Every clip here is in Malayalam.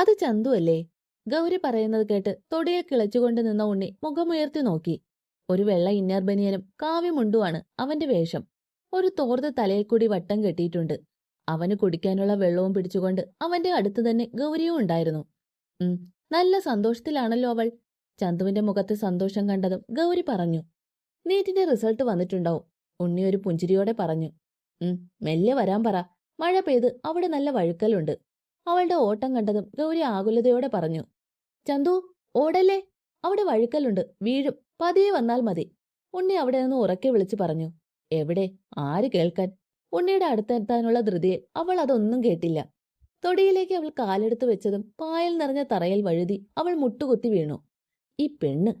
അത് ചന്തു അല്ലേ ഗൗരി പറയുന്നത് കേട്ട് തൊടിയെ കിളച്ചുകൊണ്ട് നിന്ന ഉണ്ണി മുഖമുയർത്തി നോക്കി. ഒരു വെള്ള ഇന്നർ ബനിയനും കാവ്യമുണ്ടുമാണ് അവന്റെ വേഷം. ഒരു തോർത്ത് തലയിൽ കൂടി വട്ടം കെട്ടിയിട്ടുണ്ട്. അവന് കുടിക്കാനുള്ള വെള്ളവും പിടിച്ചുകൊണ്ട് അവന്റെ അടുത്ത് തന്നെ ഗൗരിയും ഉണ്ടായിരുന്നു. ഉം നല്ല സന്തോഷത്തിലാണല്ലോ അവൾ. ചന്തുവിന്റെ മുഖത്ത് സന്തോഷം കണ്ടതും ഗൗരി പറഞ്ഞു. നീറ്റിന്റെ റിസൾട്ട് വന്നിട്ടുണ്ടാവും ഉണ്ണി ഒരു പുഞ്ചിരിയോടെ പറഞ്ഞു. ഉം മെല്ലെ വരാൻ പറ. മഴ പെയ്ത് അവിടെ നല്ല വഴുക്കലുണ്ട്. അവളുടെ ഓട്ടം കണ്ടതും ഗൗരി ആകുലതയോടെ പറഞ്ഞു ചന്തു ഓടല്ലേ? അവിടെ വഴുക്കലുണ്ട് വീഴും. പതിയെ വന്നാൽ മതി. ഉണ്ണി അവിടെ നിന്ന് ഉറക്കെ വിളിച്ചു പറഞ്ഞു എവിടെ? ആര് കേൾക്കാൻ? ഉണ്ണിയുടെ അടുത്തെത്താനുള്ള ധൃതിയിൽ അവൾ അതൊന്നും കേട്ടില്ല. തൊടിയിലേക്ക് അവൾ കാലെടുത്തു വെച്ചതും പായൽ നിറഞ്ഞ തറയിൽ വഴുതി അവൾ മുട്ടുകുത്തി വീണു. ഈ പെണ്ണ്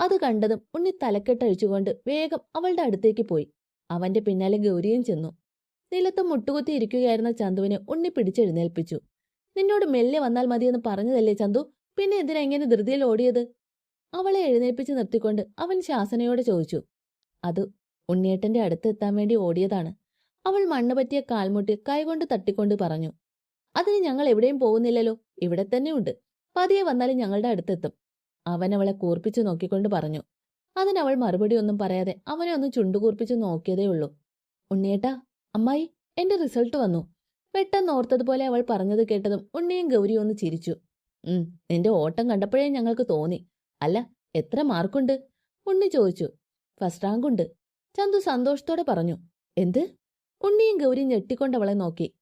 അത് കണ്ടതും ഉണ്ണി തലക്കെട്ടഴിച്ചുകൊണ്ട് വേഗം അവളുടെ അടുത്തേക്ക് പോയി. അവന്റെ പിന്നാലെ ഗൗരിയും ചെന്നു. നിലത്ത് മുട്ടുകുത്തി ഇരിക്കുകയായിരുന്ന ചന്തുവിനെ ഉണ്ണി പിടിച്ചെഴുന്നേൽപ്പിച്ചു. നിന്നോട് മെല്ലെ വന്നാൽ മതിയെന്ന് പറഞ്ഞതല്ലേ ചന്തു? പിന്നെ എന്തിനാ ഇങ്ങനെ ധൃതിയിൽ ഓടിയത്? അവളെ എഴുന്നേൽപ്പിച്ച് നിർത്തിക്കൊണ്ട് അവൻ ശാസനയോടെ ചോദിച്ചു. അത് ഉണ്ണിയേട്ടന്റെ അടുത്ത് എത്താൻ വേണ്ടി ഓടിയതാണ്. അവൾ മണ്ണ് പറ്റിയ കാൽമുട്ടി കൈകൊണ്ട് തട്ടിക്കൊണ്ട് പറഞ്ഞു. അതിന് ഞങ്ങൾ എവിടെയും പോകുന്നില്ലല്ലോ. ഇവിടെ തന്നെ ഉണ്ട് പതിയെ വന്നാലും ഞങ്ങളുടെ അടുത്തെത്തും. അവൻ അവളെ കൂർപ്പിച്ചു നോക്കിക്കൊണ്ട് പറഞ്ഞു. അതിനവൾ മറുപടി ഒന്നും പറയാതെ അവനെ ഒന്ന് ചുണ്ടുകൂർപ്പിച്ചു നോക്കിയതേ ഉള്ളൂ ഉണ്ണിയേട്ടാ അമ്മായി എന്റെ റിസൾട്ട് വന്നു. പെട്ടെന്ന് ഓർത്തതുപോലെ അവൾ പറഞ്ഞത് കേട്ടതും ഉണ്ണിയും ഗൗരിയും ഒന്ന് ചിരിച്ചു. ഉം നിന്റെ ഓട്ടം കണ്ടപ്പോഴേ ഞങ്ങൾക്ക് തോന്നി. അല്ല എത്ര മാർക്കുണ്ട്? ഉണ്ണി ചോദിച്ചു. ഫസ്റ്റ് റാങ്ക് ഉണ്ട് ചന്തു സന്തോഷത്തോടെ പറഞ്ഞു. എന്ത്? ഉണ്ണിയും ഗൗരിയും ഞെട്ടിക്കൊണ്ട് അവളെ നോക്കി.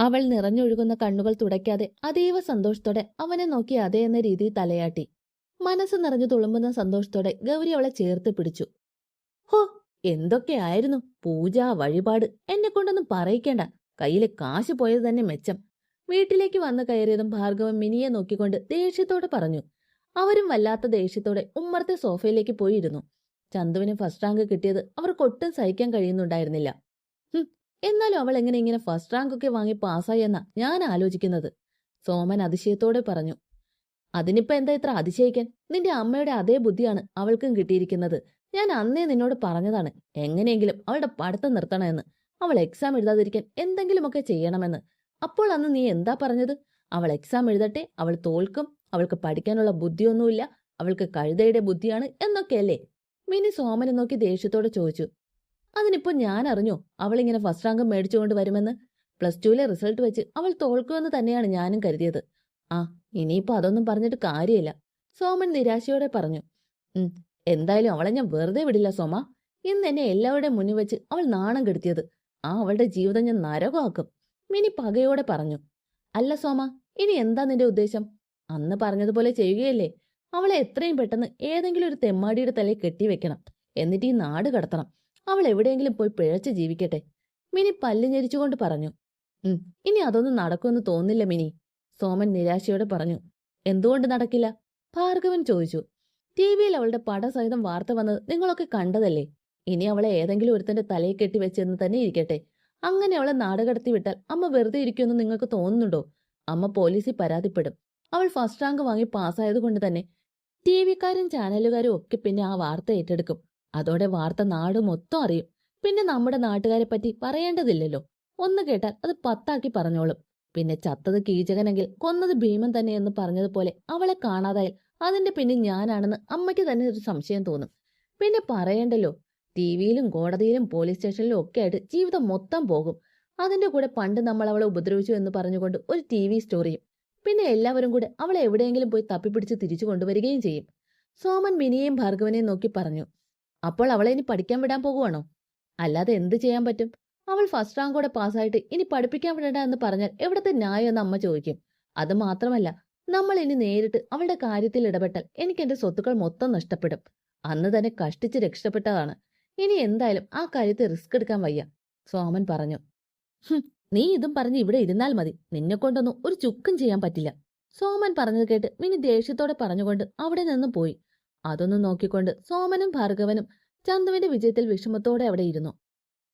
അവൾ നിറഞ്ഞൊഴുകുന്ന കണ്ണുകൾ തുടയ്ക്കാതെ അതീവ സന്തോഷത്തോടെ അവനെ നോക്കി അതേ എന്ന രീതിയിൽ തലയാട്ടി. മനസ്സ് നിറഞ്ഞു തുളുമ്പുന്ന സന്തോഷത്തോടെ ഗൗരി അവളെ ചേർത്ത് പിടിച്ചു. ഹോ എന്തൊക്കെയായിരുന്നു? പൂജ വഴിപാട്. എന്നെ കൊണ്ടൊന്നും പറയിക്കേണ്ട. കയ്യിലെ കാശ് പോയത് തന്നെ മെച്ചം. വീട്ടിലേക്ക് വന്നു കയറിയതും ഭാർഗവൻ മിനിയെ നോക്കിക്കൊണ്ട് ദേഷ്യത്തോടെ പറഞ്ഞു. അവരും വല്ലാത്ത ദേഷ്യത്തോടെ ഉമ്മർത്തെ സോഫയിലേക്ക് പോയിരുന്നു. ചന്തുവിന് ഫസ്റ്റ് റാങ്ക് കിട്ടിയത് അവർക്ക് ഒട്ടും സഹിക്കാൻ കഴിയുന്നുണ്ടായിരുന്നില്ല. എന്നാലും അവൾ എങ്ങനെ ഇങ്ങനെ ഫസ്റ്റ് റാങ്ക് ഒക്കെ വാങ്ങി പാസ്സായി എന്നാ ഞാൻ ആലോചിക്കുന്നത്? സോമൻ അതിശയത്തോടെ പറഞ്ഞു. അതിനിപ്പോ എന്താ ഇത്ര അതിശയിക്കാൻ? നിന്റെ അമ്മയുടെ അതേ ബുദ്ധിയാണ് അവൾക്കും കിട്ടിയിരിക്കുന്നത്. ഞാൻ അന്നേ നിന്നോട് പറഞ്ഞതാണ്. എങ്ങനെയെങ്കിലും അവളുടെ പഠിത്തം നിർത്തണമെന്ന്. അവൾ എക്സാം എഴുതാതിരിക്കാൻ എന്തെങ്കിലുമൊക്കെ ചെയ്യണമെന്ന്. അപ്പോൾ അന്ന് നീ എന്താ പറഞ്ഞത്? അവൾ എക്സാം എഴുതട്ടെ അവൾ തോൽക്കും അവൾക്ക് പഠിക്കാനുള്ള ബുദ്ധിയൊന്നുമില്ല അവൾക്ക് കഴുതയുടെ ബുദ്ധിയാണ് എന്നൊക്കെയല്ലേ മിനി സോമനെ നോക്കി ദേഷ്യത്തോടെ ചോദിച്ചു. അതിനിപ്പോ ഞാൻ അറിഞ്ഞോ ഇങ്ങനെ ഫസ്റ്റ് റാങ്ക് മേടിച്ചുകൊണ്ട് വരുമെന്ന്? പ്ലസ് ടുവിലെ റിസൾട്ട് വെച്ച് അവൾ തോൽക്കുമെന്ന് തന്നെയാണ് ഞാനും കരുതിയത്. ആ ഇനിയിപ്പോ അതൊന്നും പറഞ്ഞിട്ട് കാര്യമില്ല. സോമൻ നിരാശയോടെ പറഞ്ഞു. എന്തായാലും അവളെ ഞാൻ വെറുതെ വിടില്ല സോമ. ഇന്ന് എന്നെ എല്ലാവരുടെയും മുന്നിൽ വെച്ച് അവൾ നാണം കെടുത്തിയത്. ആ അവളുടെ ജീവിതം ഞാൻ നരകമാക്കും. മിനി പകയോടെ പറഞ്ഞു അല്ല സോമ ഇനി എന്താ നിന്റെ ഉദ്ദേശം? അന്ന് പറഞ്ഞതുപോലെ ചെയ്യുകയല്ലേ? അവളെ എത്രയും പെട്ടെന്ന് ഏതെങ്കിലും ഒരു തെമ്മാടിയുടെ തലയിൽ കെട്ടിവെക്കണം എന്നിട്ട് ഈ നാട് കടത്തണം. അവൾ എവിടെയെങ്കിലും പോയി പിഴച്ച് ജീവിക്കട്ടെ. മിനി പല്ല് ഞെരിച്ചുകൊണ്ട് പറഞ്ഞു ഉം ഇനി അതൊന്നും നടക്കുമെന്ന് തോന്നില്ല മിനി. സോമൻ നിരാശയോടെ പറഞ്ഞു എന്തുകൊണ്ട് നടക്കില്ല? ഭാർഗവൻ ചോദിച്ചു ടി വിയിൽ അവളുടെ പടസഹിതം വാർത്ത വന്നത് നിങ്ങളൊക്കെ കണ്ടതല്ലേ? ഇനി അവളെ ഏതെങ്കിലും ഒരുത്തന്റെ തലയിൽ കെട്ടി വെച്ചെന്ന് തന്നെ ഇരിക്കട്ടെ. അങ്ങനെ അവളെ നാടകടത്തി വിട്ടാൽ അമ്മ വെറുതെ ഇരിക്കുമെന്ന് നിങ്ങൾക്ക് തോന്നുന്നുണ്ടോ? അമ്മ പോലീസിൽ പരാതിപ്പെടും. അവൾ ഫസ്റ്റ് റാങ്ക് വാങ്ങി പാസ്സായത് കൊണ്ട് തന്നെ ടി വിക്കാരും ചാനലുകാരും ഒക്കെ പിന്നെ ആ വാർത്ത ഏറ്റെടുക്കും. അതോടെ വാർത്ത നാട് മൊത്തം അറിയും. പിന്നെ നമ്മുടെ നാട്ടുകാരെ പറ്റി പറയേണ്ടതില്ലല്ലോ. ഒന്ന് കേട്ടാൽ അത് പത്താക്കി പറഞ്ഞോളും. പിന്നെ ചത്തത് കീചകനെങ്കിൽ കൊന്നത് ഭീമൻ തന്നെ എന്ന് പറഞ്ഞതുപോലെ അവളെ കാണാതായാൽ അതിന്റെ പിന്നെ ഞാനാണെന്ന് അമ്മയ്ക്ക് തന്നെ ഒരു സംശയം തോന്നും. പിന്നെ പറയണ്ടല്ലോ ടി വിയിലും കോടതിയിലും പോലീസ് സ്റ്റേഷനിലും ഒക്കെ ആയിട്ട് ജീവിതം മൊത്തം പോകും. അതിന്റെ കൂടെ പണ്ട് നമ്മൾ അവളെ ഉപദ്രവിച്ചു എന്ന് പറഞ്ഞുകൊണ്ട് ഒരു ടി വി സ്റ്റോറിയും പിന്നെ എല്ലാവരും കൂടെ അവളെ എവിടെയെങ്കിലും പോയി തപ്പിപ്പിടിച്ച് തിരിച്ചു കൊണ്ടുവരികയും ചെയ്യും. സോമൻ മിനിയെയും ഭാർഗവനെയും നോക്കി പറഞ്ഞു അപ്പോൾ അവളെ ഇനി പഠിക്കാൻ വിടാൻ പോകുവാണോ? അല്ലാതെ എന്ത് ചെയ്യാൻ പറ്റും? അവൾ ഫസ്റ്റ് റാങ്കോടെ പാസ്സായിട്ട് ഇനി പഠിപ്പിക്കാൻ വിടണ്ട എന്ന് പറഞ്ഞാൽ എവിടത്തെ ന്യായം എന്ന് അമ്മ ചോദിക്കും. അത് മാത്രമല്ല നമ്മൾ ഇനി നേരിട്ട് അവളുടെ കാര്യത്തിൽ ഇടപെട്ടാൽ എനിക്ക് എന്റെ സ്വത്തുക്കൾ മൊത്തം നഷ്ടപ്പെടും. അന്ന് തന്നെ കഷ്ടിച്ച് രക്ഷപ്പെട്ടതാണ്. ഇനി എന്തായാലും ആ കാര്യത്തിൽ റിസ്ക് എടുക്കാൻ വയ്യ. സോമൻ പറഞ്ഞു. നീ ഇതും പറഞ്ഞ് ഇവിടെ ഇരുന്നാൽ മതി. നിന്നെ കൊണ്ടൊന്നും ഒരു ചുക്കും ചെയ്യാൻ പറ്റില്ല. സോമൻ പറഞ്ഞത് കേട്ട് മിനി ദേഷ്യത്തോടെ പറഞ്ഞുകൊണ്ട് അവിടെ നിന്ന് പോയി. അതൊന്നും നോക്കിക്കൊണ്ട് സോമനും ഭാർഗവനും ചന്തുവിന്റെ വിജയത്തിൽ വിഷമത്തോടെ അവിടെ ഇരുന്നു.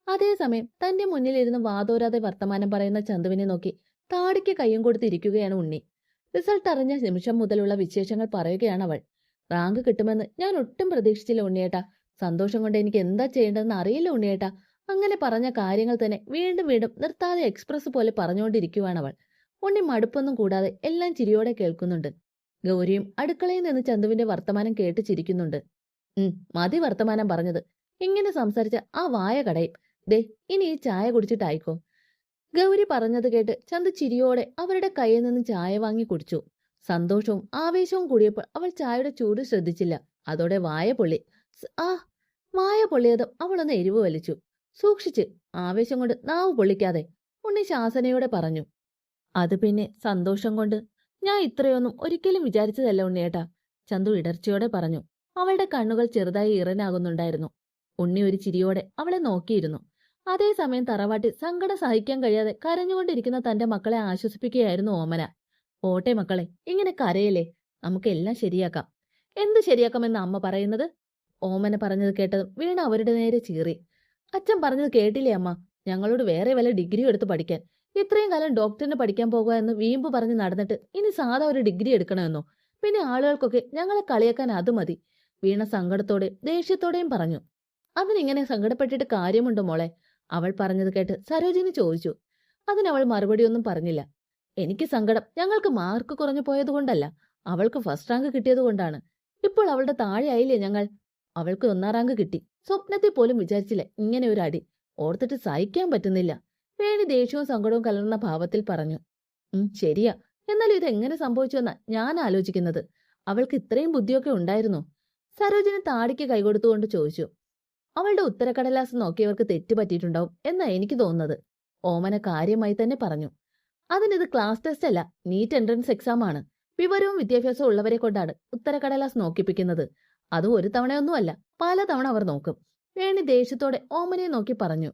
അതേസമയം തന്റെ മുന്നിലിരുന്ന് വാതോരാതെ വർത്തമാനം പറയുന്ന ചന്തുവിനെ നോക്കി താടിക്ക് കയ്യും കൊടുത്തിരിക്കുകയാണ് ഉണ്ണി. റിസൾട്ട് അറിഞ്ഞ നിമിഷം മുതലുള്ള വിശേഷങ്ങൾ പറയുകയാണ് അവൾ. റാങ്ക് കിട്ടുമെന്ന് ഞാൻ ഒട്ടും പ്രതീക്ഷിച്ചില്ല ഉണ്ണിയേട്ടാ. സന്തോഷം കൊണ്ട് എനിക്ക് എന്താ ചെയ്യേണ്ടതെന്ന് അറിയില്ല ഉണ്ണിയേട്ടാ. അങ്ങനെ പറഞ്ഞ കാര്യങ്ങൾ തന്നെ വീണ്ടും വീണ്ടും നിർത്താതെ എക്സ്പ്രസ് പോലെ പറഞ്ഞുകൊണ്ടിരിക്കുവാണ് അവൾ. ഉണ്ണി മടുപ്പൊന്നും കൂടാതെ എല്ലാം ചിരിയോടെ കേൾക്കുന്നുണ്ട്. ഗൗരിയും അടുക്കളയിൽ നിന്ന് ചന്തുവിന്റെ വർത്തമാനം കേട്ട് ചിരിക്കുന്നുണ്ട്. ഉം മതി വർത്തമാനം പറഞ്ഞത്. ഇങ്ങനെ സംസാരിച്ച ആ വായ കടയും. ദേ ഇനി ഈ ചായ കുടിച്ചിട്ടായിക്കോ. ഗൗരി പറഞ്ഞത് കേട്ട് ചന്തു ചിരിയോടെ അവരുടെ കയ്യിൽ നിന്ന് ചായ വാങ്ങി കുടിച്ചു. സന്തോഷവും ആവേശവും കൂടിയപ്പോൾ അവൾ ചായയുടെ ചൂട് ശ്രദ്ധിച്ചില്ല. അതോടെ വായ പൊള്ളി. ആ മായ പൊള്ളിയതും അവളൊന്ന് എരിവ് വലിച്ചു. സൂക്ഷിച്ച് ആവേശം കൊണ്ട് നാവ് പൊള്ളിക്കാതെ ഉണ്ണി ശാസനയോടെ പറഞ്ഞു അത് പിന്നെ സന്തോഷം കൊണ്ട്. ഞാൻ ഇത്രയൊന്നും ഒരിക്കലും വിചാരിച്ചതല്ല ഉണ്ണിയേട്ടാ ചന്തു ഇടർച്ചയോടെ പറഞ്ഞു. അവളുടെ കണ്ണുകൾ ചെറുതായി ഇറനാകുന്നുണ്ടായിരുന്നു ഉണ്ണി ഒരു ചിരിയോടെ അവളെ നോക്കിയിരുന്നു. അതേസമയം തറവാട്ടിൽ സങ്കടം സഹിക്കാൻ കഴിയാതെ കരഞ്ഞുകൊണ്ടിരിക്കുന്ന തന്റെ മക്കളെ ആശ്വസിപ്പിക്കുകയായിരുന്നു ഓമന. ഓട്ടെ മക്കളെ ഇങ്ങനെ കരയല്ലേ? നമുക്ക് എല്ലാം ശരിയാക്കാം. എന്ത് ശരിയാക്കാമെന്ന് അമ്മ പറയുന്നത്? ഓമന പറഞ്ഞത് കേട്ടതും വീണ അവരുടെ നേരെ ചീറി. അച്ഛൻ പറഞ്ഞത് കേട്ടില്ലേ അമ്മ? ഞങ്ങളോട് വേറെ വല്ല ഡിഗ്രിയും എടുത്ത് പഠിക്കാൻ. ഇത്രയും കാലം ഡോക്ടറിന് പഠിക്കാൻ പോകുക എന്ന് വീമ്പ് പറഞ്ഞ് നടന്നിട്ട് ഇനി സാധാ ഒരു ഡിഗ്രി എടുക്കണമെന്നോ? പിന്നെ ആളുകൾക്കൊക്കെ ഞങ്ങളെ കളിയാക്കാൻ അത് മതി. വീണ സങ്കടത്തോടെ ദേഷ്യത്തോടെയും പറഞ്ഞു. അതിനിങ്ങനെ സങ്കടപ്പെട്ടിട്ട് കാര്യമുണ്ടോ മോളെ? അവൾ പറഞ്ഞത് കേട്ട് സരോജിനി ചോദിച്ചു. അതിനവൾ മറുപടിയൊന്നും പറഞ്ഞില്ല. എനിക്ക് സങ്കടം ഞങ്ങൾക്ക് മാർക്ക് കുറഞ്ഞു പോയതുകൊണ്ടല്ല. അവൾക്ക് ഫസ്റ്റ് റാങ്ക് കിട്ടിയതുകൊണ്ടാണ്. ഇപ്പോൾ അവളുടെ താഴെയായില്ലേ ഞങ്ങൾ? അവൾക്ക് ഒന്നാം റാങ്ക് കിട്ടി. സ്വപ്നത്തിൽ പോലും വിചാരിച്ചില്ല. ഇങ്ങനെ ഒരു അടി. ഓർത്തിട്ട് സഹിക്കാൻ പറ്റുന്നില്ല. വേണി ദേഷ്യവും സങ്കടവും കലർന്ന ഭാവത്തിൽ പറഞ്ഞു. ഉം ശരിയാ. എന്നാലും ഇത് എങ്ങനെ സംഭവിച്ചുവെന്നാ ഞാൻ ആലോചിക്കുന്നത്. അവൾക്ക് ഇത്രയും ബുദ്ധിയൊക്കെ ഉണ്ടായിരുന്നു. സരോജിനി താടിക്ക് കൈകൊടുത്തുകൊണ്ട് ചോദിച്ചു. അവളുടെ ഉത്തരക്കടലാസ് നോക്കിയവർക്ക് തെറ്റുപറ്റിയിട്ടുണ്ടാവും എന്നാ എനിക്ക് തോന്നുന്നത്. ഓമന കാര്യമായി തന്നെ പറഞ്ഞു. അതിനിത് ക്ലാസ് ടെസ്റ്റ് അല്ല. നീറ്റ് എൻട്രൻസ് എക്സാം ആണ്. വിവരവും വിദ്യാഭ്യാസവും ഉള്ളവരെ കൊണ്ടാണ് ഉത്തരക്കടലാസ് നോക്കിപ്പിക്കുന്നത്. അതും ഒരു തവണയൊന്നുമല്ല പല തവണ അവർ നോക്കും. വേണി ദേഷ്യത്തോടെ ഓമനയെ നോക്കി പറഞ്ഞു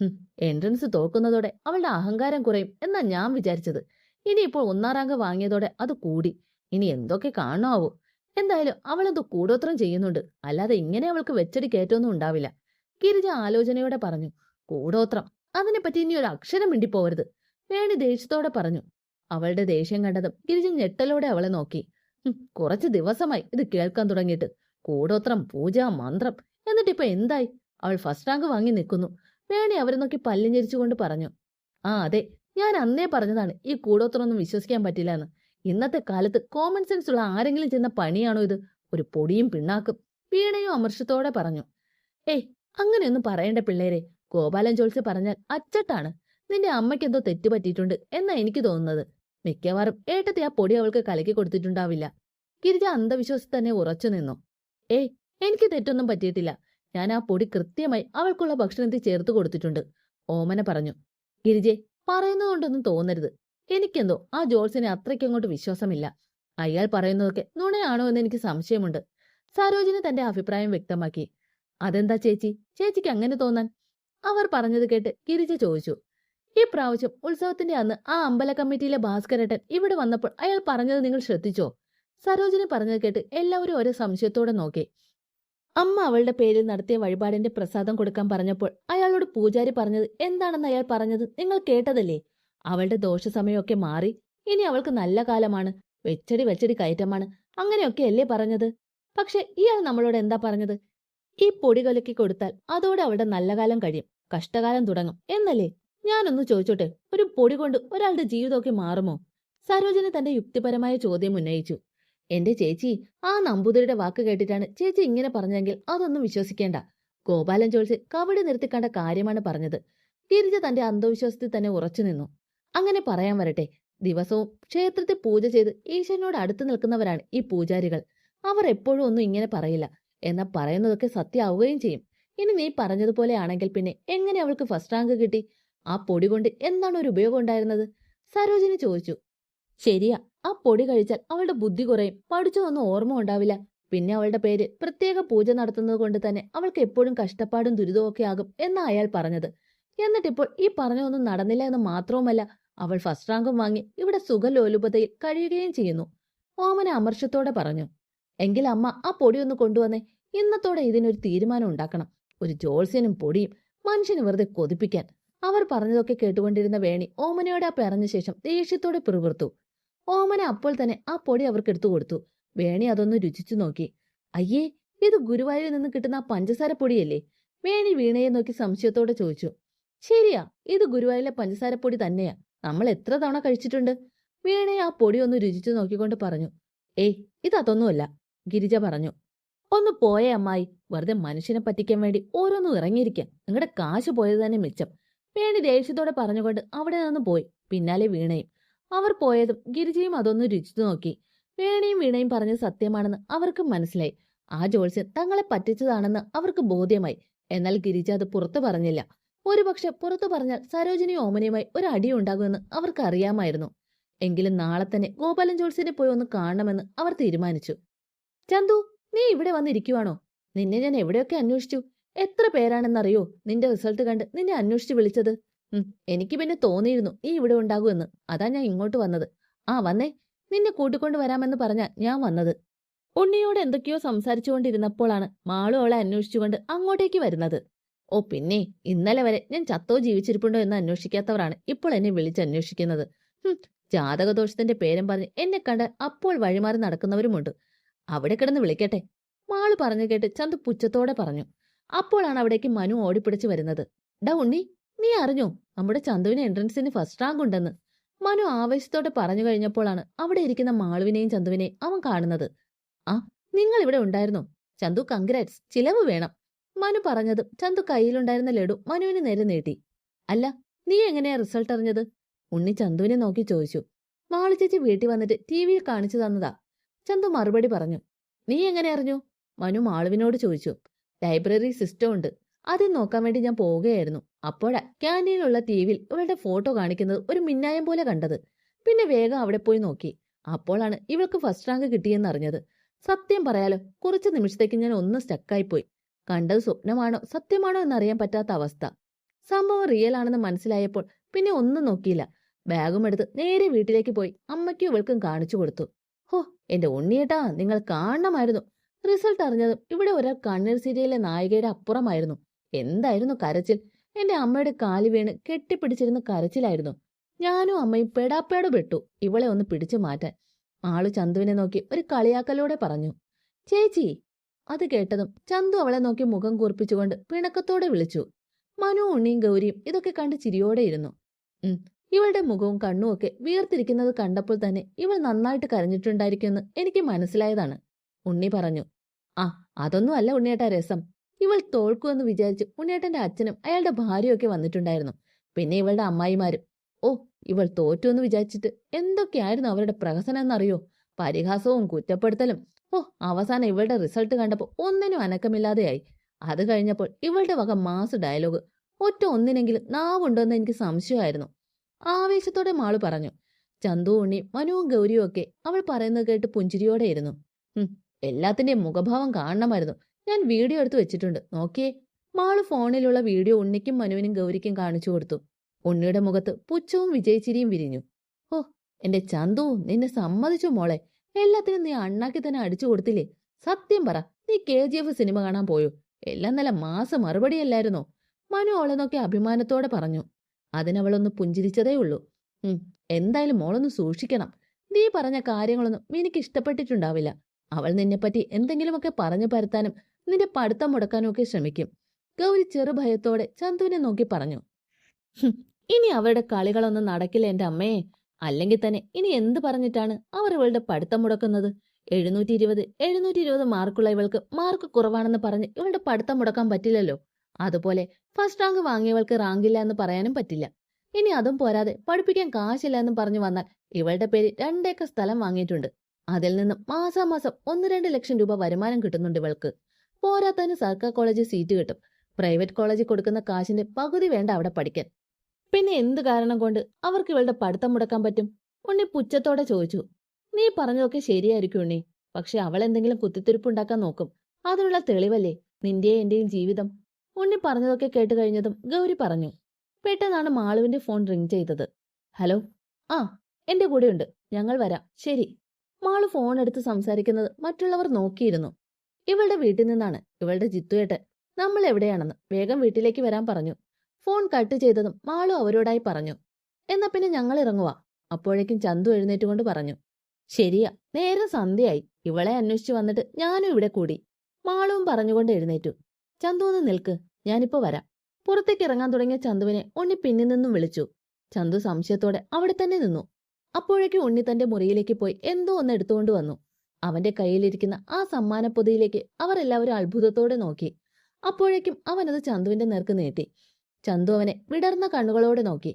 "ഹും, എൻട്രൻസ് തോക്കുന്നതോടെ അവളുടെ അഹങ്കാരം കുറയും എന്നാ ഞാൻ വിചാരിച്ചത്. ഇനിയിപ്പോൾ ഒന്നാം റാങ്ക് വാങ്ങിയതോടെ അത് കൂടി. ഇനി എന്തൊക്കെ കാണാവോ എന്തായാലും അവളെന്തോ കൂടോത്രം ചെയ്യുന്നുണ്ട്. അല്ലാതെ ഇങ്ങനെ അവൾക്ക് വെച്ചടി കയറ്റൊന്നും ഉണ്ടാവില്ല. ഗിരിജ ആലോചനയോടെ പറഞ്ഞു കൂടോത്രം? അതിനെപ്പറ്റി ഇനി ഒരു അക്ഷരം മിണ്ടിപ്പോവരുത്. വേണി ദേഷ്യത്തോടെ പറഞ്ഞു അവളുടെ ദേഷ്യം കണ്ടതും ഗിരിജ ഞെട്ടലോടെ അവളെ നോക്കി. കുറച്ച് ദിവസമായി ഇത് കേൾക്കാൻ തുടങ്ങിയിട്ട്. കൂടോത്രം പൂജ മന്ത്രം. എന്നിട്ടിപ്പോ എന്തായി? അവൾ ഫസ്റ്റ് റാങ്ക് വാങ്ങി നിൽക്കുന്നു. വേണി അവരെ നോക്കി പല്ലിഞ്ഞിരിച്ചുകൊണ്ട് പറഞ്ഞു ആ അതെ ഞാൻ അന്നേ പറഞ്ഞതാണ് ഈ കൂടോത്രമൊന്നും വിശ്വസിക്കാൻ പറ്റില്ല എന്ന് ഇന്നത്തെ കാലത്ത് കോമൺ സെൻസ് ഉള്ള ആരെങ്കിലും ചെയ്യുന്ന പണിയാണോ ഇത്? ഒരു പൊടിയും പിണ്ണാക്കും. വീണയും അമർഷത്തോടെ പറഞ്ഞു ഏയ് അങ്ങനെയൊന്നും പറയേണ്ട പിള്ളേരെ. ഗോപാലൻ ജോത്സ്യ പറഞ്ഞാൽ അച്ചട്ടാണ്. നിന്റെ അമ്മയ്ക്ക് എന്തോ തെറ്റ് പറ്റിയിട്ടുണ്ട് എന്നാ എനിക്ക് തോന്നുന്നത്. മിക്കവാറും ഏട്ടത്തെ ആ പൊടി അവൾക്ക് കലക്കി കൊടുത്തിട്ടുണ്ടാവില്ല. ഗിരിജ അന്ധവിശ്വാസത്തിൽ തന്നെ ഉറച്ചു നിന്നു. ഏയ് എനിക്ക് തെറ്റൊന്നും പറ്റിയിട്ടില്ല. ഞാൻ ആ പൊടി കൃത്യമായി അവൾക്കുള്ള ഭക്ഷണത്തിൽ ചേർത്ത് കൊടുത്തിട്ടുണ്ട്. ഓമന പറഞ്ഞു. ഗിരിജെ പറയുന്നതുകൊണ്ടൊന്നും തോന്നരുത്. എനിക്കെന്തോ ആ ജോൾസിനെ അത്രയ്ക്കങ്ങോട്ട് വിശ്വാസമില്ല. അയാൾ പറയുന്നതൊക്കെ നുണയാണോ എന്ന് എനിക്ക് സംശയമുണ്ട്. സരോജിനി തന്റെ അഭിപ്രായം വ്യക്തമാക്കി. അതെന്താ ചേച്ചി? ചേച്ചിക്ക് അങ്ങനെ തോന്നാൻ? അവർ പറഞ്ഞത് കേട്ട് ഗിരിജ ചോദിച്ചു. ഈ പ്രാവശ്യം ഉത്സവത്തിന്റെ അന്ന് ആ അമ്പല കമ്മിറ്റിയിലെ ഭാസ്കരേട്ടൻ ഇവിടെ വന്നപ്പോൾ അയാൾ പറഞ്ഞത് നിങ്ങൾ ശ്രദ്ധിച്ചോ? സരോജിനി പറഞ്ഞത് കേട്ട് എല്ലാവരും ഒരേ സംശയത്തോടെ നോക്കി. അമ്മ അവളുടെ പേരിൽ നടത്തിയ വഴിപാടിന്റെ പ്രസാദം കൊടുക്കാൻ പറഞ്ഞപ്പോൾ അയാളോട് പൂജാരി പറഞ്ഞത് എന്താണെന്ന് അയാൾ പറഞ്ഞത് നിങ്ങൾ കേട്ടതല്ലേ? അവളുടെ ദോഷസമയമൊക്കെ മാറി. ഇനി അവൾക്ക് നല്ല കാലമാണ്. വെച്ചടി വെച്ചടി കയറ്റമാണ്. അങ്ങനെയൊക്കെ അല്ലേ പറഞ്ഞത്? പക്ഷെ ഇയാൾ നമ്മളോട് എന്താ പറഞ്ഞത്? ഈ പൊടി കലക്കി കൊടുത്താൽ അതോടെ അവളുടെ നല്ല കാലം കഴിയും. കഷ്ടകാലം തുടങ്ങും. എന്നല്ലേ? ഞാനൊന്ന് ചോദിച്ചോട്ടെ ഒരു പൊടി കൊണ്ട് ഒരാളുടെ ജീവിതമൊക്കെ മാറുമോ? സരോജിനി തന്റെ യുക്തിപരമായ ചോദ്യം ഉന്നയിച്ചു. എന്റെ ചേച്ചി ആ നമ്പൂതിരിയുടെ വാക്ക് കേട്ടിട്ടാണ് ചേച്ചി ഇങ്ങനെ പറഞ്ഞെങ്കിൽ അതൊന്നും വിശ്വസിക്കേണ്ട. ഗോപാലൻ ചോദിച്ച് കവടി നിർത്തിക്കേണ്ട കാര്യമാണ് പറഞ്ഞത്. ഗിരിജ തന്റെ അന്ധവിശ്വാസത്തിൽ തന്നെ ഉറച്ചു നിന്നു. അങ്ങനെ പറയാൻ വരട്ടെ. ദിവസവും ക്ഷേത്രത്തിൽ പൂജ ചെയ്ത് ഈശ്വരനോട് അടുത്ത് നിൽക്കുന്നവരാണ് ഈ പൂജാരികൾ. അവർ എപ്പോഴും ഒന്നും ഇങ്ങനെ പറയില്ല. എന്നാൽ പറയുന്നതൊക്കെ സത്യമാവുകയും ചെയ്യും. ഇനി നീ പറഞ്ഞതുപോലെ ആണെങ്കിൽ പിന്നെ എങ്ങനെ അവൾക്ക് ഫസ്റ്റ് റാങ്ക് കിട്ടി? ആ പൊടി കൊണ്ട് എന്താണ് ഒരു ഉപയോഗം ഉണ്ടായിരുന്നത്? സരോജിനി ചോദിച്ചു. ശരിയാ ആ പൊടി കഴിച്ചാൽ അവളുടെ ബുദ്ധി കുറയും. പഠിച്ചതൊന്നും ഓർമ്മ ഉണ്ടാവില്ല. പിന്നെ അവളുടെ പേര് പ്രത്യേക പൂജ നടത്തുന്നത് കൊണ്ട് തന്നെ അവൾക്ക് എപ്പോഴും കഷ്ടപ്പാടും ദുരിതവും ഒക്കെ ആകും എന്നാ അയാൾ പറഞ്ഞത്. എന്നിട്ടിപ്പോൾ ഈ പറഞ്ഞതൊന്നും നടന്നില്ല എന്ന് മാത്രവുമല്ല അവൾ ഫസ്റ്റ് റാങ്കും വാങ്ങി ഇവിടെ സുഖലോലുപതയിൽ കഴിയുകയും ചെയ്യുന്നു. ഓമന അമർഷത്തോടെ പറഞ്ഞു എങ്കിൽ അമ്മ ആ പൊടി ഒന്ന് കൊണ്ടുവന്നേ. ഇന്നത്തോടെ ഇതിനൊരു തീരുമാനം ഉണ്ടാക്കണം. ഒരു ജോത്സ്യനും പൊടിയും മനുഷ്യന് വെറുതെ കൊതിപ്പിക്കാൻ. അവർ പറഞ്ഞതൊക്കെ കേട്ടുകൊണ്ടിരുന്ന വേണി ഓമനയോട് ആ പറഞ്ഞ ശേഷം ദേഷ്യത്തോടെ പിറുപിറുത്തു. ഓമന അപ്പോൾ തന്നെ ആ പൊടി അവർക്ക് എടുത്തു കൊടുത്തു. വേണി അതൊന്ന് രുചിച്ചു നോക്കി. അയ്യേ ഇത് ഗുരുവായൂരിൽ നിന്ന് കിട്ടുന്ന പഞ്ചസാര പൊടിയല്ലേ? വേണി വീണയെ നോക്കി സംശയത്തോടെ ചോദിച്ചു. ശരിയാ ഇത് ഗുരുവായൂരിലെ പഞ്ചസാര പൊടി തന്നെയാ. നമ്മൾ എത്ര തവണ കഴിച്ചിട്ടുണ്ട്? വീണയെ ആ പൊടി ഒന്ന് രുചിച്ചു നോക്കിക്കൊണ്ട് പറഞ്ഞു. ഏയ് ഇതതൊന്നുമല്ല ഗിരിജ പറഞ്ഞു. ഒന്ന് പോയേ അമ്മായി വെറുതെ മനുഷ്യനെ പറ്റിക്കാൻ വേണ്ടി ഓരോന്നും ഇറങ്ങിയിരിക്കാം. നിങ്ങളുടെ കാശ് പോയത് തന്നെ മിച്ചം. വേണി ദേഷ്യത്തോടെ പറഞ്ഞുകൊണ്ട് അവിടെ നിന്ന് പോയി. പിന്നാലെ വീണയും. അവർ പോയതും ഗിരിജയും അതൊന്ന് രുചിച്ചു നോക്കി. വേണയും വീണയും പറഞ്ഞ സത്യമാണെന്ന് അവർക്ക് മനസ്സിലായി. ആ ജോത്സ്യൻ തങ്ങളെ പറ്റിച്ചതാണെന്ന് അവർക്ക് ബോധ്യമായി. എന്നാൽ ഗിരിജ അത് പുറത്തു പറഞ്ഞില്ല. ഒരുപക്ഷെ പുറത്തു പറഞ്ഞാൽ സരോജിനി ഓമനയുമായി ഒരു അടി ഉണ്ടാകുമെന്ന് അവർക്ക് അറിയാമായിരുന്നു. എങ്കിലും നാളെ തന്നെ ഗോപാലൻ ജോത്സ്യനെ പോയി ഒന്ന് കാണണമെന്ന് അവർ തീരുമാനിച്ചു. ചന്തു നീ ഇവിടെ വന്നിരിക്കുവാണോ? നിന്നെ ഞാൻ എവിടെയൊക്കെ അന്വേഷിച്ചു? എത്ര പേരാണെന്നറിയോ? നിന്റെ റിസൾട്ട് കണ്ട് നിന്നെ അന്വേഷിച്ച് വിളിച്ചത്? എനിക്ക് പിന്നെ തോന്നിയിരുന്നു നീ ഇവിടെ ഉണ്ടാകുമെന്ന്. അതാ ഞാൻ ഇങ്ങോട്ട് വന്നത്. ആ വന്നേ. നിന്നെ കൂട്ടിക്കൊണ്ട് വരാമെന്ന് പറഞ്ഞാ ഞാൻ വന്നത്. ഉണ്ണിയോട് എന്തൊക്കെയോ സംസാരിച്ചുകൊണ്ടിരുന്നപ്പോഴാണ് മാളു അവളെ അന്വേഷിച്ചുകൊണ്ട് അങ്ങോട്ടേക്ക് വരുന്നത്. ഓ പിന്നെ ഇന്നലെ വരെ ഞാൻ ചത്തോ ജീവിച്ചിരിപ്പുണ്ടോ എന്ന് അന്വേഷിക്കാത്തവരാണ് ഇപ്പോൾ എന്നെ വിളിച്ച് അന്വേഷിക്കുന്നത്. ജാതകദോഷത്തിന്റെ പേരും പറഞ്ഞ് എന്നെ കണ്ട് അപ്പോൾ വഴിമാറി നടക്കുന്നവരുമുണ്ട്. അവിടെ കിടന്ന് വിളിക്കട്ടെ. മാൾ പറഞ്ഞു കേട്ട് ചന്ത് പുച്ഛത്തോടെ പറഞ്ഞു. അപ്പോഴാണ് അവിടേക്ക് മനു ഓടിപ്പിടിച്ച് വരുന്നത്. ഡാ ഉണ്ണി. നീ അറിഞ്ഞു? നമ്മുടെ ചന്തുവിന് എൻട്രൻസിന് ഫസ്റ്റ് റാങ്ക് ഉണ്ടെന്ന്. മനു ആവേശത്തോടെ പറഞ്ഞു കഴിഞ്ഞപ്പോഴാണ് അവിടെ ഇരിക്കുന്ന മാളുവിനെയും ചന്തുവിനെയും അവൻ കാണുന്നത്. ആ നിങ്ങൾ ഇവിടെ ഉണ്ടായിരുന്നു? ചന്തു കൺഗ്രാറ്റ്സ് ചിലവ് വേണം. മനു പറഞ്ഞത് ചന്തു കയ്യിലുണ്ടായിരുന്ന ലഡു മനുവിന് നേരെ നീട്ടി. അല്ല നീ എങ്ങനെയാ റിസൾട്ട് അറിഞ്ഞത്? ഉണ്ണി ചന്തുവിനെ നോക്കി ചോദിച്ചു. മാളു ചേച്ചി വീട്ടിൽ വന്നിട്ട് ടി വിയിൽ കാണിച്ചു തന്നതാ. ചന്തു മറുപടി പറഞ്ഞു. നീ എങ്ങനെ അറിഞ്ഞു? മനു മാളുവിനോട് ചോദിച്ചു. ലൈബ്രറി സിസ്റ്റം ഉണ്ട്. അത് നോക്കാൻ വേണ്ടി ഞാൻ പോവുകയായിരുന്നു. അപ്പോഴാ ക്യാന്റീനിലുള്ള ടി വിയിൽ ഇവളുടെ ഫോട്ടോ കാണിക്കുന്നത് ഒരു മിന്നായം പോലെ കണ്ടത്. പിന്നെ വേഗം അവിടെ പോയി നോക്കി. അപ്പോഴാണ് ഇവൾക്ക് ഫസ്റ്റ് റാങ്ക് കിട്ടിയെന്ന് അറിഞ്ഞത്. സത്യം പറയാലോ കുറച്ച് നിമിഷത്തേക്ക് ഞാൻ ഒന്ന് സ്റ്റക്കായിപ്പോയി കണ്ടത് സ്വപ്നമാണോ സത്യമാണോ എന്നറിയാൻ പറ്റാത്ത അവസ്ഥ. സംഭവം റിയൽ ആണെന്ന് മനസ്സിലായപ്പോൾ പിന്നെ ഒന്നും നോക്കിയില്ല. ബാഗും എടുത്ത് നേരെ വീട്ടിലേക്ക് പോയി അമ്മയ്ക്കും ഇവൾക്കും കാണിച്ചു കൊടുത്തു. ഹോ എന്റെ ഉണ്ണിയേട്ടാ നിങ്ങൾ കാണണമായിരുന്നു. റിസൾട്ട് അറിഞ്ഞതും ഇവിടെ ഒരാൾ കണ്ണീർ സീരിയലിലെ നായികയുടെ അപ്പുറമായിരുന്നു. എന്തായിരുന്നു കരച്ചിൽ? എന്റെ അമ്മയുടെ കാലി വീണ് കെട്ടിപ്പിടിച്ചിരുന്ന കരച്ചിലായിരുന്നു. ഞാനും അമ്മയും പെടാപ്പേട് പെട്ടു ഇവളെ ഒന്ന് പിടിച്ചു മാറ്റാൻ. ആളു ചന്തുവിനെ നോക്കി ഒരു കളിയാക്കലോടെ പറഞ്ഞു. ചേച്ചി അത് കേട്ടതും ചന്തു അവളെ നോക്കി മുഖം കൂർപ്പിച്ചുകൊണ്ട് പിണക്കത്തോടെ വിളിച്ചു. മനു ഉണ്ണിയും ഗൗരിയും ഇതൊക്കെ കണ്ട് ചിരിയോടെ ഇരുന്നു. ഇവളുടെ മുഖവും കണ്ണും ഒക്കെ വീർത്തിരിക്കുന്നത് കണ്ടപ്പോൾ തന്നെ ഇവൾ നന്നായിട്ട് കരഞ്ഞിട്ടുണ്ടായിരിക്കുമെന്ന് എനിക്ക് മനസ്സിലായതാണ് ഉണ്ണി പറഞ്ഞു. ആ അതൊന്നും അല്ല ഉണ്ണിയേട്ടാ രസം. ഇവൾ തോൽക്കുമെന്ന് വിചാരിച്ച് ഉണ്ണിയേട്ടന്റെ അച്ഛനും അയാളുടെ ഭാര്യയൊക്കെ വന്നിട്ടുണ്ടായിരുന്നു. പിന്നെ ഇവളുടെ അമ്മായിമാരും ഓ ഇവൾ തോറ്റു എന്ന് വിചാരിച്ചിട്ട് എന്തൊക്കെയായിരുന്നു അവരുടെ പ്രഹസനം എന്നറിയോ? പരിഹാസവും കുറ്റപ്പെടുത്തലും. ഓ അവസാനം ഇവളുടെ റിസൾട്ട് കണ്ടപ്പോൾ ഒന്നിനും അനക്കമില്ലാതെയായി. അത് കഴിഞ്ഞപ്പോൾ ഇവളുടെ വക മാസ് ഡയലോഗ് ഒറ്റ ഒന്നിനെങ്കിലും നാവുണ്ടോന്ന് എനിക്ക് സംശയമായിരുന്നു. ആവേശത്തോടെ മാൾ പറഞ്ഞു ചന്തു ഉണ്ണി മനുവും ഗൗരിയും ഒക്കെ അവൾ പറയുന്നത് കേട്ട് പുഞ്ചിരിയോടെ ഇരുന്നു എല്ലാത്തിന്റെയും മുഖഭാവം കാണണമായിരുന്നു. ഞാൻ വീഡിയോ എടുത്ത് വെച്ചിട്ടുണ്ട്. നോക്കിയേ മാൾ ഫോണിലുള്ള വീഡിയോ ഉണ്ണിക്കും മനുവിനും ഗൗരിക്കും കാണിച്ചു കൊടുത്തു. ഉണ്ണിയുടെ മുഖത്ത് പുച്ഛവും വിജയിച്ചിരിയും വിരിഞ്ഞു. ഓ എന്റെ ചന്തു നിന്നെ സമ്മതിച്ചു മോളെ? എല്ലാത്തിനും നീ അണ്ണാക്കി തന്നെ അടിച്ചു കൊടുത്തില്ലേ? സത്യം പറ നീ കെ ജി എഫ് സിനിമ കാണാൻ പോയോ? എല്ലാം നല്ല മാസ മറുപടിയല്ലായിരുന്നോ? മനു അവളെ നോക്കി അഭിമാനത്തോടെ പറഞ്ഞു. അതിനവളൊന്ന് പുഞ്ചിരിച്ചതേ ഉള്ളൂ. ഉം എന്തായാലും മോളൊന്ന് സൂക്ഷിക്കണം. നീ പറഞ്ഞ കാര്യങ്ങളൊന്നും എനിക്ക് ഇഷ്ടപ്പെട്ടിട്ടുണ്ടാവില്ല അവൾ നിന്നെപ്പറ്റി എന്തെങ്കിലുമൊക്കെ പറഞ്ഞു പരത്താനും നിന്റെ പഠിത്തം മുടക്കാനൊക്കെ ശ്രമിക്കും. ഗൗരി ചെറുഭയത്തോടെ ചന്തുവിനെ നോക്കി പറഞ്ഞു. ഇനി അവരുടെ കളികളൊന്നും നടക്കില്ല എന്റെ അമ്മയെ അല്ലെങ്കിൽ തന്നെ ഇനി എന്ത് പറഞ്ഞിട്ടാണ് അവർ ഇവളുടെ പഠിത്തം മുടക്കുന്നത്? എഴുന്നൂറ്റി ഇരുപത് എഴുന്നൂറ്റി ഇരുപത് മാർക്കുള്ള ഇവൾക്ക് മാർക്ക് കുറവാണെന്ന് പറഞ്ഞ് ഇവളുടെ പഠിത്തം മുടക്കാൻ പറ്റില്ലല്ലോ. അതുപോലെ ഫസ്റ്റ് റാങ്ക് വാങ്ങിയവൾക്ക് റാങ്കില്ല എന്ന് പറയാനും പറ്റില്ല. ഇനി അതും പോരാതെ പഠിപ്പിക്കാൻ കാശില്ല എന്ന് പറഞ്ഞു വന്നാൽ ഇവളുടെ പേര് രണ്ടേക്കർ സ്ഥലം വാങ്ങിയിട്ടുണ്ട്. അതിൽ നിന്നും മാസാമാസം ഒന്ന് രണ്ട് ലക്ഷം രൂപ വരുമാനം കിട്ടുന്നുണ്ട് ഇവൾക്ക്. പോരാത്തതിന് സർക്കാർ കോളേജിൽ സീറ്റ് കിട്ടും. പ്രൈവറ്റ് കോളേജിൽ കൊടുക്കുന്ന കാശിന്റെ പകുതി വേണ്ട അവിടെ പഠിക്കാൻ. പിന്നെ എന്ത് കാരണം കൊണ്ട് അവർക്ക് ഇവളുടെ പഠിത്തം മുടക്കാൻ പറ്റും? ഉണ്ണി പുച്ഛത്തോടെ ചോദിച്ചു. നീ പറഞ്ഞതൊക്കെ ശരിയായിരിക്കും ഉണ്ണി. പക്ഷെ അവൾ എന്തെങ്കിലും കുത്തിത്തിരിപ്പുണ്ടാക്കാൻ നോക്കും. അതിനുള്ള തെളിവല്ലേ? നിന്റെയും എന്റെയും ജീവിതം. ഉണ്ണി പറഞ്ഞതൊക്കെ കേട്ട് കഴിഞ്ഞതും ഗൗരി പറഞ്ഞു. പെട്ടെന്നാണ് മാളുവിന്റെ ഫോൺ റിംഗ് ചെയ്തത്. ഹലോ? ആ എന്റെ കൂടെയുണ്ട്. ഞങ്ങൾ വരാം. ശരി. മാളു ഫോൺ എടുത്ത് സംസാരിക്കുന്നത് മറ്റുള്ളവർ നോക്കിയിരുന്നു. ഇവളുടെ വീട്ടിൽ നിന്നാണ് ഇവളുടെ ജിത്തുവേട്ടൻ നമ്മൾ എവിടെയാണെന്ന് വേഗം വീട്ടിലേക്ക് വരാൻ പറഞ്ഞു. ഫോൺ കട്ട് ചെയ്തതും മാളു അവരോടായി പറഞ്ഞു. എന്നാ പിന്നെ ഞങ്ങൾ ഇറങ്ങുവാ. അപ്പോഴേക്കും ചന്തു എഴുന്നേറ്റുകൊണ്ട് പറഞ്ഞു. ശരിയാ നേരെ സന്ധ്യയായി. ഇവളെ അന്വേഷിച്ചു വന്നിട്ട് ഞാനും ഇവിടെ കൂടി. മാളുവും പറഞ്ഞുകൊണ്ട് എഴുന്നേറ്റു. ചന്തു ഒന്ന് നിൽക്ക്. ഞാനിപ്പോ വരാം. പുറത്തേക്ക് ഇറങ്ങാൻ തുടങ്ങിയ ചന്തുവിനെ ഉണ്ണി പിന്നിൽ നിന്നും വിളിച്ചു. ചന്തു സംശയത്തോടെ അവിടെ തന്നെ നിന്നു. അപ്പോഴേക്കും ഉണ്ണി തന്റെ മുറിയിലേക്ക് പോയി എന്തോ ഒന്ന് എടുത്തുകൊണ്ട് വന്നു. അവന്റെ കയ്യിലിരിക്കുന്ന ആ സമ്മാനപ്പൊതിയിലേക്ക് അവർ എല്ലാവരും അത്ഭുതത്തോടെ നോക്കി. അപ്പോഴേക്കും അവനത് ചന്തുവിന്റെ നേർക്ക് നീട്ടി. ചന്തു അവനെ വിടർന്ന കണ്ണുകളോടെ നോക്കി.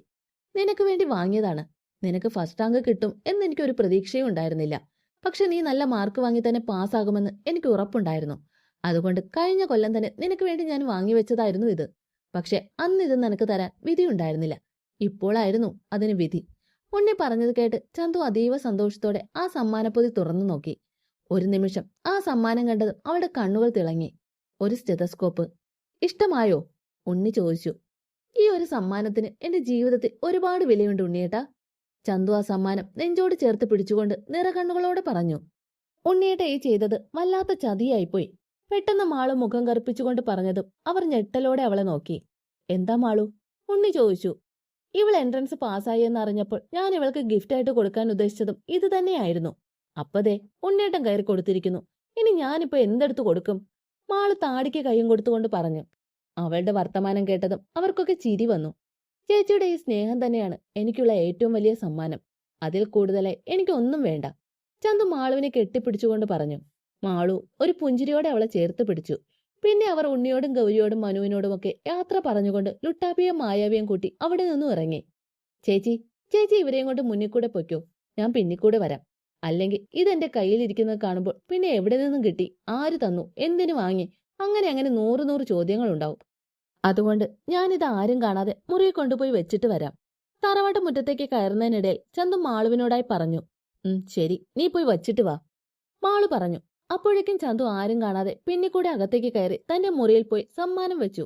നിനക്ക് വേണ്ടി വാങ്ങിയതാണ്. നിനക്ക് ഫസ്റ്റ് റാങ്ക് കിട്ടും എന്ന് എനിക്കൊരു പ്രതീക്ഷയും ഉണ്ടായിരുന്നില്ല. പക്ഷെ നീ നല്ല മാർക്ക് വാങ്ങി തന്നെ പാസ്സാകുമെന്ന് എനിക്ക് ഉറപ്പുണ്ടായിരുന്നു. അതുകൊണ്ട് കഴിഞ്ഞ കൊല്ലം തന്നെ നിനക്ക് വേണ്ടി ഞാൻ വാങ്ങിവെച്ചതായിരുന്നു ഇത്. പക്ഷെ അന്ന് ഇത് നിനക്ക് തരാൻ വിധി ഉണ്ടായിരുന്നില്ല. ഇപ്പോഴായിരുന്നു അതിന് വിധി. ഉണ്ണി പറഞ്ഞത് കേട്ട് ചന്തു അതീവ സന്തോഷത്തോടെ ആ സമ്മാനപ്പൊതി തുറന്നു നോക്കി. ഒരു നിമിഷം ആ സമ്മാനം കണ്ടതും അവളുടെ കണ്ണുകൾ തിളങ്ങി. ഒരു സ്റ്റെതസ്കോപ്പ്. ഇഷ്ടമായോ? ഉണ്ണി ചോദിച്ചു. ഈ ഒരു സമ്മാനത്തിന് എന്റെ ജീവിതത്തിൽ ഒരുപാട് വിലയുണ്ട് ഉണ്ണിയേട്ടാ. ചന്തു ആ സമ്മാനം നെഞ്ചോട് ചേർത്ത് പിടിച്ചുകൊണ്ട് നിറകണ്ണുകളോടെ പറഞ്ഞു. ഉണ്ണിയേട്ട ഈ ചെയ്തത് വല്ലാത്ത ചതിയായിപ്പോയി. പെട്ടെന്ന് മാളു മുഖം കറുപ്പിച്ചുകൊണ്ട് പറഞ്ഞതും അവർ ഞെട്ടലോടെ അവളെ നോക്കി. എന്താ മാളു? ഉണ്ണി ചോദിച്ചു. ഇവൾ എൻട്രൻസ് പാസ്സായി എന്നറിഞ്ഞപ്പോൾ ഞാൻ ഇവൾക്ക് ഗിഫ്റ്റായിട്ട് കൊടുക്കാൻ ഉദ്ദേശിച്ചതും ഇത് തന്നെയായിരുന്നു. അപ്പതേ ഉണ്ണേട്ടം കയറി കൊടുത്തിരിക്കുന്നു. ഇനി ഞാനിപ്പോ എന്തെടുത്ത് കൊടുക്കും? മാൾ താടിക്ക് കൈയും കൊടുത്തുകൊണ്ട് പറഞ്ഞു. അവളുടെ വർത്തമാനം കേട്ടതും അവർക്കൊക്കെ ചിരി വന്നു. ചേച്ചിയുടെ ഈ സ്നേഹം തന്നെയാണ് എനിക്കുള്ള ഏറ്റവും വലിയ സമ്മാനം. അതിൽ കൂടുതലായി എനിക്കൊന്നും വേണ്ട. ചന്തു മാളുവിനെ കെട്ടിപ്പിടിച്ചുകൊണ്ട് പറഞ്ഞു. മാളു ഒരു പുഞ്ചിരിയോടെ അവളെ ചേർത്ത് പിടിച്ചു. പിന്നെ അവർ ഉണ്ണിയോടും ഗൗരിയോടും മനുവിനോടും ഒക്കെ യാത്ര പറഞ്ഞുകൊണ്ട് ലുട്ടാപ്പിയും മായാവിയും കൂട്ടി അവിടെ നിന്നും ഇറങ്ങി. ചേച്ചി ചേച്ചി ഇവരെയും കൊണ്ട് മുന്നിൽ കൂടെ പൊയ്ക്കോ. ഞാൻ പിന്നിക്കൂടെ വരാം. അല്ലെങ്കിൽ ഇതെന്റെ കയ്യിലിരിക്കുന്നത് കാണുമ്പോൾ പിന്നെ എവിടെ നിന്നും കിട്ടി? ആര് തന്നു? എന്തിനു വാങ്ങി? അങ്ങനെ അങ്ങനെ നൂറ് നൂറ് ചോദ്യങ്ങൾ ഉണ്ടാവും അതുകൊണ്ട് ഞാനിത് ആരും കാണാതെ മുറിയിൽ കൊണ്ടുപോയി വെച്ചിട്ട് വരാം. തറവാട്ട് മുറ്റത്തേക്ക് കയറുന്നതിനിടയിൽ ചന്തു മാളുവിനോടായി പറഞ്ഞു ഉം ശരി നീ പോയി വച്ചിട്ട് വാ. മാളു പറഞ്ഞു അപ്പോഴേക്കും ചന്തു ആരും കാണാതെ പിന്നിക്കൂടെ അകത്തേക്ക് കയറി തന്റെ മുറിയിൽ പോയി സമ്മാനം വെച്ചു.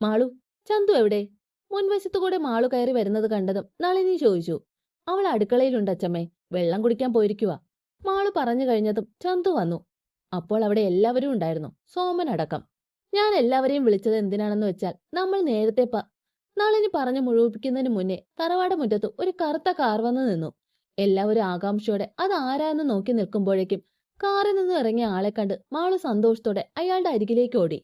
മാളു ചന്തു എവിടെ? മുൻവശത്തുകൂടെ മാളു കയറി വരുന്നത് കണ്ടതും നളിനി ചോദിച്ചു അവൾ അടുക്കളയിലുണ്ട് അച്ചമ്മേ. വെള്ളം കുടിക്കാൻ പോയിരിക്കുക മാൾ പറഞ്ഞു കഴിഞ്ഞതും ചന്തു വന്നു. അപ്പോൾ അവിടെ എല്ലാവരും ഉണ്ടായിരുന്നു. സോമൻ അടക്കം. ഞാൻ എല്ലാവരെയും വിളിച്ചത് എന്തിനാണെന്ന് വെച്ചാൽ നമ്മൾ നേരത്തെ പ നളിനി പറഞ്ഞു മുഴുവിപ്പിക്കുന്നതിന് മുന്നേ തറവാട് മുറ്റത്ത് ഒരു കറുത്ത കാർ വന്നു നിന്നു. എല്ലാവരും ആകാംക്ഷയോടെ അത് ആരാന്ന് നോക്കി നിൽക്കുമ്പോഴേക്കും കാറിൽ നിന്ന് ഇറങ്ങിയ ആളെ കണ്ട് മാൾ സന്തോഷത്തോടെ അയാളുടെ അരികിലേക്ക് ഓടി.